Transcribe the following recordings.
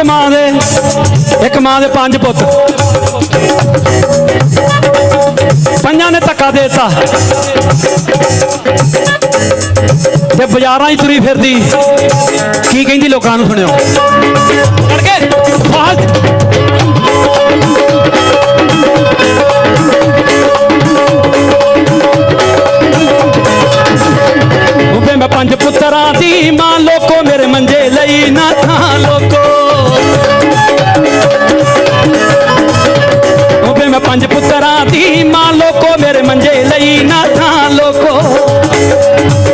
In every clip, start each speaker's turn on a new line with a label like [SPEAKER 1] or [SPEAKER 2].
[SPEAKER 1] ਇੱਕ ਮਾਂ ਦੇ ਪੰਜ ਪੁੱਤ। ਪੰਜਾਂ ਨੇ ਧੱਕਾ ਦੇਤਾ। ਤੇ ਬਾਜ਼ਾਰਾਂ 'ਚ ਤੁਰੀ ਫਿਰਦੀ। ਕੀ ਕਹਿੰਦੀ ਲੋਕਾਂ ਨੂੰ ਸੁਣਿਓ? ਅੜਕੇ ਫਾਸਟ ਪੁੱਤਰਾਂ ਮਾਂ ਲੋਕੋ ਮੇਰੇ ਮੰਜੇ ਲਈ ਨਾ ਥਾਂ ਲੋਕੋ। ਉਬੇ ਮੈਂ ਪੰਜ ਪੁੱਤਰਾਂ ਦੀ ਮਾਂ ਲੋਕੋ ਮੇਰੇ ਮੰਜੇ ਲਈ ਨਾ ਥਾਂ ਲੋਕੋ।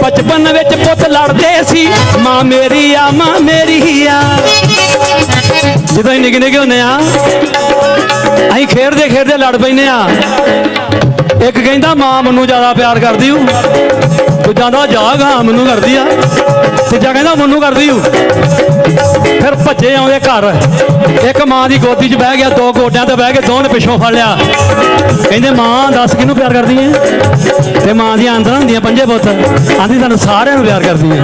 [SPEAKER 1] ਬਚਪਨ ਵਿੱਚ ਪੁੱਤ ਲੜਦੇ ਸੀ, ਮਾਂ ਮੇਰੀ ਆ, ਮਾਂ ਮੇਰੀ ਆ। ਜਦੋਂ ਹੀ ਨਿੱਕੇ ਨਿੱਕੇ ਹੁੰਦੇ ਆ। ਅਸੀਂ ਖੇਡਦੇ ਖੇਡਦੇ ਲੜ ਪੈਨੇ ਆ ਇੱਕ ਕਹਿੰਦਾ, ਮਾਂ ਮੈਨੂੰ ਜ਼ਿਆਦਾ ਪਿਆਰ ਕਰਦੀ ਹੂੰ ਦੂਜਾ ਦਾ ਜਾਗਾ ਮੈਨੂੰ ਕਰਦੀ ਆ। ਤੀਜਾ ਕਹਿੰਦਾ, ਮੈਨੂੰ ਕਰਦੀ ਹੂੰ ਫਿਰ ਭੱਜੇ ਆਉਂਦੇ ਘਰ। ਇੱਕ ਮਾਂ ਦੀ ਗੋਦੀ 'ਚ ਬਹਿ ਗਿਆ, ਦੋ ਗੋਡਿਆਂ ਤੇ ਬਹਿ ਕੇ ਦੋਹਾਂ ਨੇ ਪਿੱਛੋਂ ਫੜ ਲਿਆ। ਕਹਿੰਦੇ, ਮਾਂ, ਦੱਸ ਕਿਹਨੂੰ ਪਿਆਰ ਕਰਦੀ ਹੈ ਤੇ ਮਾਂ ਦੀਆਂ ਆਂਦਰਾਂ ਹੁੰਦੀਆਂ ਪੰਜੇ ਪੁੱਤ। ਆਂਦੀ ਸਾਨੂੰ ਸਾਰਿਆਂ ਨੂੰ ਪਿਆਰ ਕਰਦੀ ਹੈ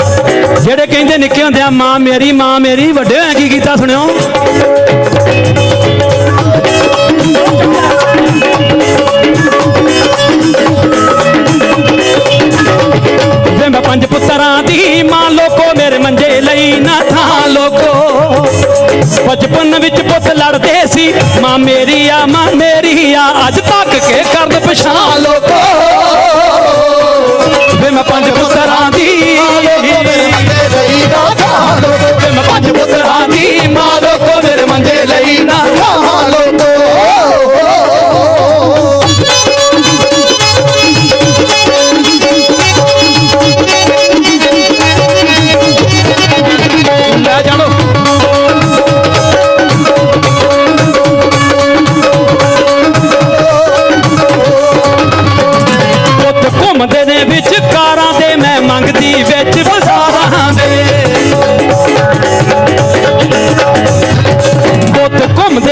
[SPEAKER 1] ਜਿਹੜੇ ਕਹਿੰਦੇ ਨਿੱਕੇ ਹੁੰਦੇ ਆ, ਮਾਂ ਮੇਰੀ ਮਾਂ ਮੇਰੀ, ਵੱਡੇ ਹੋਇਆ ਕੀ ਕੀਤਾ ਸੁਣਿਓ? ਬਚਪਨ ਵਿੱਚ ਪੁੱਤ ਲੜਦੇ ਸੀ। ਮਾਂ ਮੇਰੀ ਆ, ਮਾਂ ਮੇਰੀ ਆ, ਅੱਜ ਤੱਕ ਕੇ ਕਰਦ ਪਛਾਣ ਲੋਕੋ।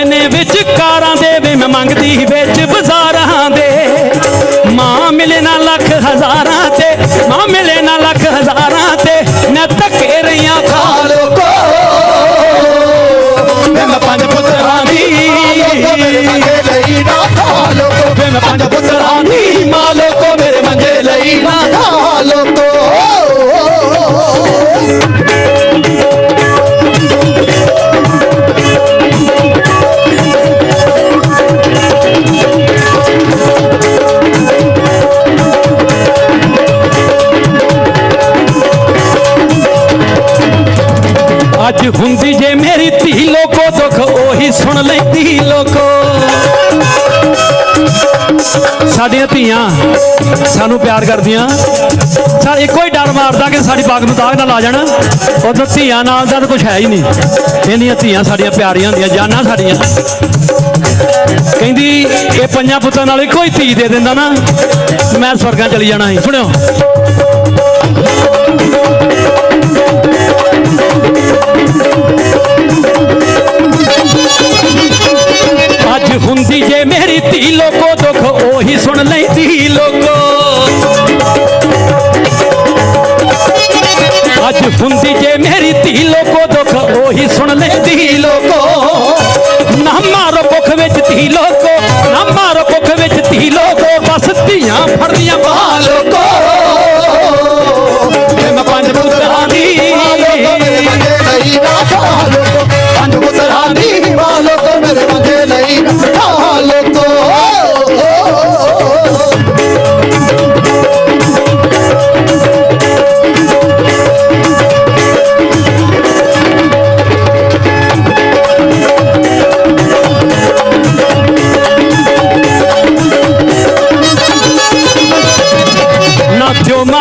[SPEAKER 1] ਨੇ ਵਿੱਚ ਕਾਰਾਂ ਦੇ ਵੀ ਮੈਂ ਮੰਗਦੀ ਵਿੱਚ ਬਾਜ਼ਾਰਾਂ ਦੇ। ਮਾਂ ਮਿਲੇ ਨਾ ਲੱਖ ਹਜ਼ਾਰਾਂ ਤੇ, ਮਾਂ ਮਿਲੇ ਨਾ ਲੱਖ ਹਜ਼ਾਰਾਂ ਤੇ, ਨਾ ਧੱਕੇ ਰਹੀਆਂ ਖਾ ਲੋਕੋ। ਮੈਂ ਪੰਜ ਪੁੱਤਰਾਂ ਦੀ। ਵੇ ਮੈਂ ਪੰਜ ਪੁੱਤਰਾਂ ਦੀ। ਅੱਜ ਹੁੰਦੀ ਜੇ ਮੇਰੀ ਧੀ ਲੋਕੋ, ਦੁੱਖ ਉਹੀ ਸੁਣ ਲੈਂਦੀ ਲੋਕੋ। ਸਾਡੀਆਂ ਧੀਆਂ ਸਾਨੂੰ ਪਿਆਰ ਕਰਦੀਆਂ। ਸਾ, ਇੱਕੋ ਹੀ ਡਰ ਮਾਰਦਾ ਕਿ ਸਾਡੀ ਬਾਗ ਨੂੰ ਦਾਗ ਨਾ ਲਾ ਜਾਣਾ। ਉਦੋਂ ਧੀਆਂ ਨਾਲ ਦਾ ਤਾਂ ਕੁਝ ਹੈ ਹੀ ਨਹੀਂ। ਇਹਦੀਆਂ ਧੀਆਂ ਸਾਡੀਆਂ ਪਿਆਰੀਆਂ ਹੁੰਦੀਆਂ, ਜਾਨਾਂ ਸਾਡੀਆਂ। ਕਹਿੰਦੀ, ਇਹ ਪੰਜਾਂ ਪੁੱਤਾਂ ਨਾਲ ਇੱਕੋ ਹੀ ਧੀ ਦੇ ਦਿੰਦਾ ਨਾ, ਮੈਂ ਸਵਰਗਾਂ ਚਲੀ ਜਾਣਾ ਸੀ। ਸੁਣਿਓ। ਹੁੰਦੀ ਜੇ ਮੇਰੀ ਧੀ ਲੋਕੋ ਦੁੱਖ, ਉਹੀ ਸੁਣ ਲੈਂਦੀ ਲੋਕੋ। ਨਾ ਮਾਰੋ ਭੁੱਖ ਵਿੱਚ ਧੀ ਲੋਕੋ, ਨਾ ਮਾਰੋ ਭੁੱਖ ਵਿੱਚ ਧੀ ਲੋਕੋ, ਬਸ ਧੀਆਂ ਫੜਦੀਆਂ ਬਾਹ ਲੋਕੋ। ਮੈਂ ਪੰਜ ਪੁੱਤਰਾਂ ਦੀ
[SPEAKER 2] ਪੰਜ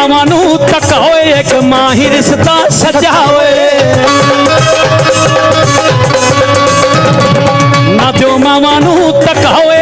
[SPEAKER 1] ਦਿਓ ਨੂੰ ਧੱਕਾ ਹੋਏ, ਇੱਕ ਮਾਂ ਰਿਸ਼ਤਾ ਸਜਾ ਹੋਏ। ਨਾ ਦਿਓ ਮਾਵਾਂ ਨੂੰ ਧੱਕਾ ਹੋਏ